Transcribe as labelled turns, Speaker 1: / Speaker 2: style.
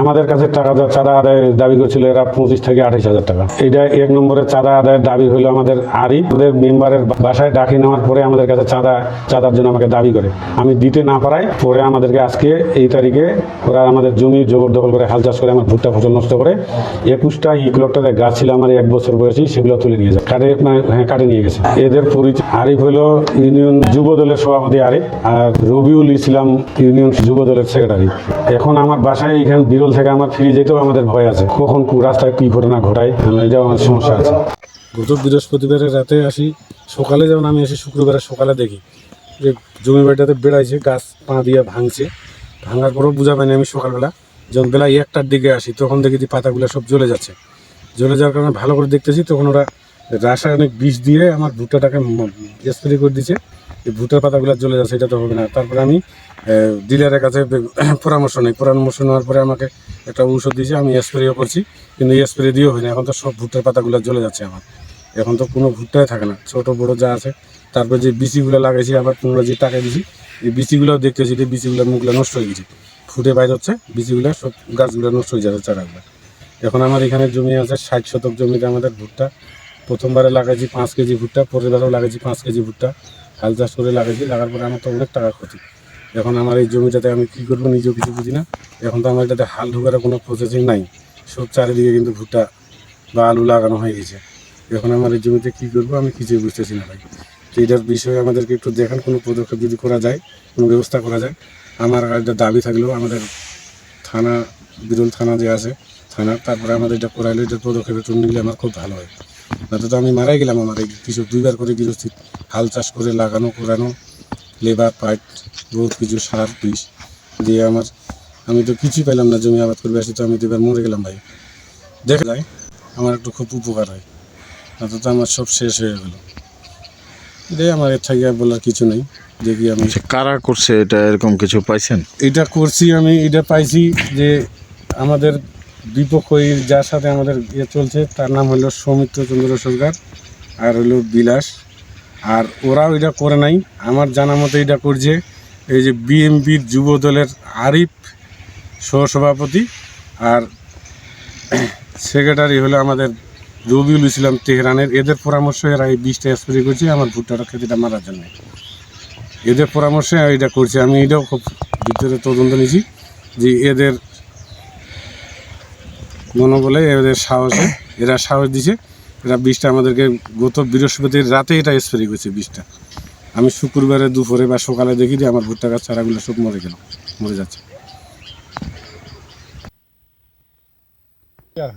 Speaker 1: আমাদের কাছে টাকা চাঁদা আদায়ের দাবি করছিল এরা পঁচিশ থেকে আঠাশ হাজার টাকা। এটা এক নম্বরে চাঁদা আদায়ের দাবি হলো আমাদের আরই। আমাদের মেম্বারের বাসায় ডাকি নেওয়ার পরে আমাদের কাছে চাঁদা, চাঁদার জন্য আমাকে দাবি করে। আমি দিতে না পারাই পরে আমাদেরকে আজকে এই তারিখে ওরা আমাদের জমি জবরদখল করে হাল চাষ করে আমার ভুট্টা ফসল নষ্ট করে একুশটা ইকলকটার গাছ ছিল আমার এক বছর বয়সী, সেগুলো তুলে নিয়ে যায়। কাটে মানে হ্যাঁ কাটে নিয়ে গেছে। এদের পরিচয়, আরিফ হলো ইউনিয়ন যুব দলের সভাপতি আরিফ আর রবিউল ইসলাম ইউনিয়ন যুব দলের সেক্রেটারি। এখন আমার বাসায় এখানে বিরল থেকে আমার ফিরে যেতেও আমাদের ভয় আছে। কখন রাস্তায় কি ঘটনা ঘটায় এটাও আমার সমস্যা আছে। গত বৃহস্পতিবারের রাতে আসি, সকালে যেমন আমি আসি শুক্রবারের সকালে দেখি যে জমি বাড়িটাতে বেড়াইছে, গাছ পা দিয়ে ভাঙছে। ভাঙার পরও বোঝা পাইনি আমি সকালবেলা। যখন বেলা একটার দিকে আসি, তখন দেখি যে পাতাগুলো সব জ্বলে যাচ্ছে। জ্বলে যাওয়ার কারণে ভালো করে দেখতেছি, তখন ওরা রাসায়নিক বিষ দিয়ে আমার ভুট্টাটাকে স্প্রে করে দিচ্ছে এই ভুট্টার পাতাগুলো জ্বলে যাচ্ছে, এটা তো হবে না। তারপরে আমি ডিলারের কাছে পরামর্শ নেই। পরামর্শ নেওয়ার পরে আমাকে একটা ঔষধ দিয়েছে, আমি স্প্রেও করছি, কিন্তু স্প্রে দিয়েও হয় না এখন তো সব ভুট্টার পাতাগুলো জ্বলে যাচ্ছে আমার। এখন তো কোনো ভুট্টাই থাকে না। ছোট, বড় যা আছে। তারপর যে বিচিগুলো লাগাইছি, আবার পনেরো যে টাকা দিয়েছি এই বিচিগুলোও দেখতেছি যে বিচিগুলোর মুখগুলো নষ্ট হয়ে গেছে। ফুটে বাইর হচ্ছে, বিচিগুলো সব গাছগুলো নষ্ট হয়ে যাচ্ছে চারাগুলো। এখন আমার এখানে জমি আছে, ষাট শতক জমিতে আমাদের ভুট্টা প্রথমবারে লাগাইছি পাঁচ কেজি ভুট্টা পরের বারেও লাগাইছি পাঁচ কেজি ভুট্টা। হাল চাষ করে লাগাইছি, লাগার পরে আমার তো অনেক টাকা ক্ষতি। এখন আমার এই জমিটাতে আমি কী করব নিজেও কিছু বুঝি না। এখন তো আমার এটাতে হাল ঢোকার কোনো প্রসেসিং নাই। সব চারিদিকে কিন্তু ভুট্টা বা আলু লাগানো হয়ে গেছে। এখন আমার এই জমিতে কী করব আমি কিছুই বুঝতেছি না ভাই। তো এটার বিষয়ে আমাদেরকে একটু দেখান, কোনো পদক্ষেপ যদি করা যায়, কোনো ব্যবস্থা করা যায়। আমার একটা দাবি থাকলেও আমাদের থানা, বিরল থানা যে আছে, থানা, তারপরে আমাদের এটা করাইলে এটা পদক্ষেপ একটু নিলে আমার খুব ভালো হয়। নয়তো তো আমি মারাই গেলাম আমার এই কিছু দুইবার করে গৃহস্থী হাল চাষ করে লাগানো করানো লেবার পাইট বহুত কিছু সার বিষ দিয়ে আমার আমি তো কিছুই পেলাম না জমি আবাদ করবে আসি তো আমি তো এবার মরে গেলাম ভাই। দেখা যায় আমার একটু খুব উপকার হয়। নয়তো তো আমার সব শেষ হয়ে গেল। এটাই আমার এর থেকে বলার কিছু নেই। দেখি আমি
Speaker 2: আচ্ছা, কারা করছে এটা? এরকম কিছু পাইছেন?
Speaker 1: এটা করছি আমি এটা পাইছি যে আমাদের বিপক্ষ এই যার সাথে আমাদের ইয়ে চলছে, তার নাম হলো সৌমিত্র চন্দ্র সরকার আর হলো বিলাস। আর ওরাও এটা করে নাই। আমার জানা মতো এটা করছে এই যে বিএমপির যুব দলের আরিফ সহসভাপতি আর সেক্রেটারি হলো আমাদের রবিউল ইসলাম তেহরানের। এদের পরামর্শে এরা এই বীজটা স্প্রে করছে, আমার ভুট্টাটা খেতিটা মারার জন্য। এদের পরামর্শে এটা করছে। আমি এটাও খুব ভিতরে তদন্ত নিয়েছি যে এদের মনোবলে এদের সাহসে এরা সাহস দিছে। এরা বিষটা আমাদেরকে গত বৃহস্পতির রাতে এটা স্প্রে করছে বিষটা। আমি শুক্রবারে দুপুরে বা সকালে দেখি যে আমার ভুট্টা গাছ চারাগুলো সব মরে গেল, মরে যাচ্ছে।
Speaker 3: আর